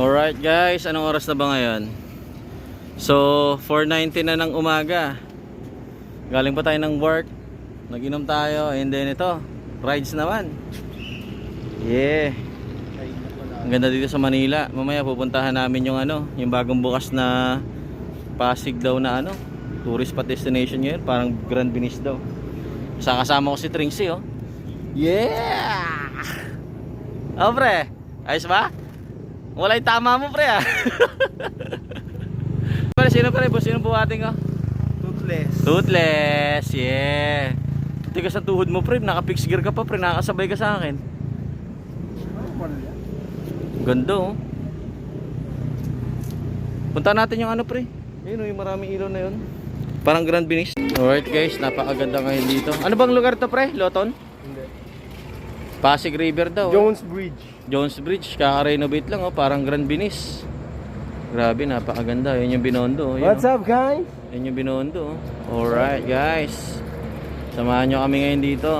Alright guys, anong oras na ba ngayon? So, 4.90 na ng umaga. Galing pa tayo ng work. Nag-inom tayo. And then ito, rides naman. Yeah. Ang ganda dito sa Manila. Mamaya pupuntahan namin yung ano, yung bagong bukas na Pasig daw na ano, tourist spot destination ngayon. Parang Grand Venice daw. Sa kasama ko si Trinksy oh. Yeah! Oh pre, ayos ba? Wala yung tama mo pre ah. Pre, sino pre? Boss, sino buhating ka? Toothless. Toothless, yeah. Tigas sa tuhod mo pre, naka-fix gear ka pa pre, nakasabay ka sa akin. Ganda oh. Punta natin yung ano pre. Ayun yung maraming ilaw na yun. Parang Grand Venice. Alright guys, napakaganda ngayon dito. Ano bang lugar to pre? Loton? Hindi. Pasig River daw. oh. Jones Bridge. Jones Bridge, kaka-renovate lang oh, parang Grand Venice. Grabe, napakaganda. Yun yung binondo. oh. Yun, What's up, guys? oh. Yun yung binondo. oh. Alright, guys. Samahan nyo kami ngayon dito.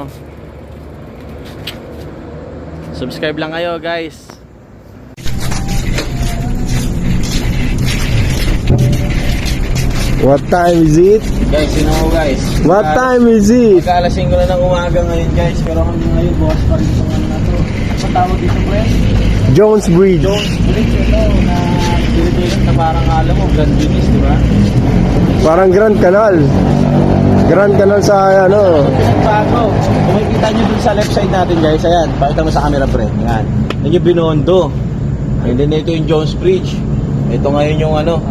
Subscribe lang kayo, guys. What time is it? Guys, sino ko guys? What time is it? Magkaalasing ko na ng umaga ngayon, guys. Pero hanggang ngayon, bukas pa rin sa ano na to. Ang tawag dito, pre? Jones Bridge. Jones Bridge, ito, na Pilipinas na parang alam mo, Grand Venice, di ba? Parang Grand Canal. Grand Canal sa ano. Bago. Kung makikita nyo dun sa left side natin guys, ayan. Pakita mo sa camera pre. Yan. Yan yung Binondo. And then ito yung Jones Bridge. Ito ngayon yung ano,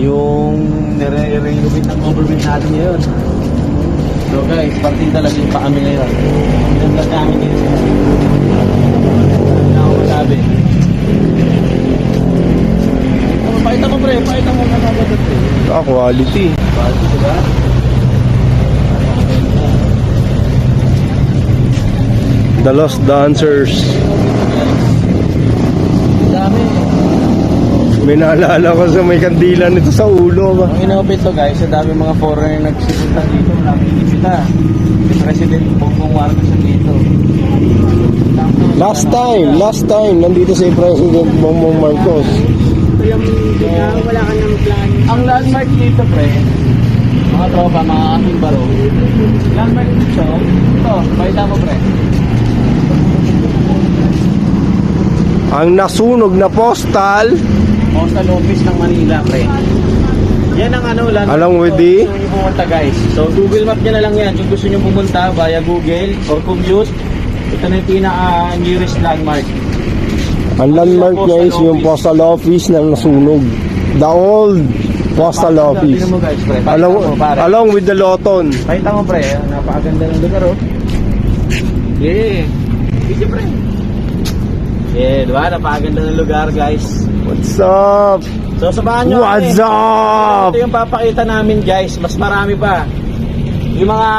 yung nire-renovate ng government natin ngayon. So guys, parting talaga yung pa kami ngayon. Pinaglag namin dito. Quality. Diba? The Lost Dancers. Dami. May naalala ko sa may kandila nito sa ulo ba? Ang inopit to guys, sa dami mga foreigner nagsipunta dito, nakikita. Si President Bongbong Marcos dito. Last time, last time, nandito si President Bongbong Marcos. Wala ka ng plan. Ang landmark dito, pre, mga tropa, mga aking baro. Landmark dito, ito, pakita mo, pre. Ang nasunog na postal, Postal Office ng Manila, pre. Yan ang ano, landmark. Along with the- pumunta, guys. So, Google Map nyo na lang yan. Kung gusto nyo pumunta via Google or commute, ito na yung pinaka-nearest landmark. Ang landmark niya is yung postal office na nasunog. The old postal office. Tingnan mo guys, pre. Pakita Along, mo, pare. along with the Loton. Pakita mo, pre. ah, Napakaganda ng lugar, oh. Yeah. Video, pre. Yeah, diba? Napakaganda ng lugar, guys. What's up? So, samahan nyo What's kami. up? Ito yung papakita namin, guys. Mas marami pa. Yung mga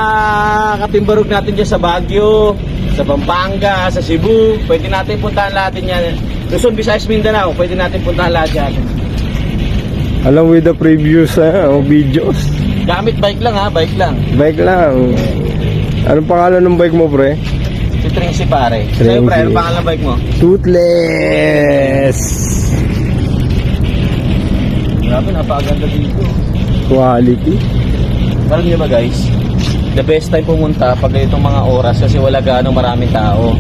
katimbarog natin dyan sa Baguio, sa Pampanga, sa Cebu, pwede natin puntahan lahat yan. Luzon, Visayas, Mindanao, pwede natin puntahan lahat yan. Along with the previous uh, videos. Gamit bike lang ha, bike lang. Bike lang. Anong pangalan ng bike mo, pre? Si Trincy pare. Sa'yo Trincy. pre, ano pangalan ng bike mo? Toothless. Grabe, napakaganda dito. Quality. Alam niyo ba guys, the best time pumunta pag itong mga oras kasi wala gaano maraming tao.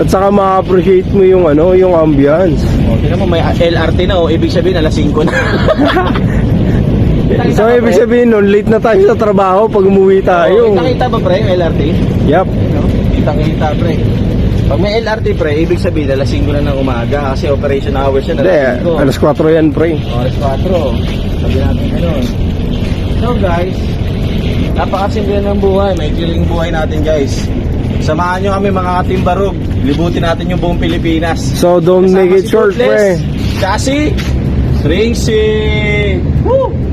At saka ma-appreciate mo yung ano, yung ambience. O, tingnan mo, may LRT na o, ibig sabihin alas 5 na. So, ibig sabihin nun, late na tayo sa trabaho pag umuwi tayo. Nakita ba pre, yung LRT? Yep. Kitang-kita pre. Pag may LRT pre, ibig sabihin alas 5 na ng umaga kasi operation hours yan alas 5. alas 4 yan, pre. Oras 4. Sabi natin ganun. So guys, napakasimple ng buhay. May kiling buhay natin guys. Samahan nyo kami mga katimbarog. Libutin natin yung buong Pilipinas. So, don't Kasama make it si short, Toothless, pre. Kasi, Tracy! Woo!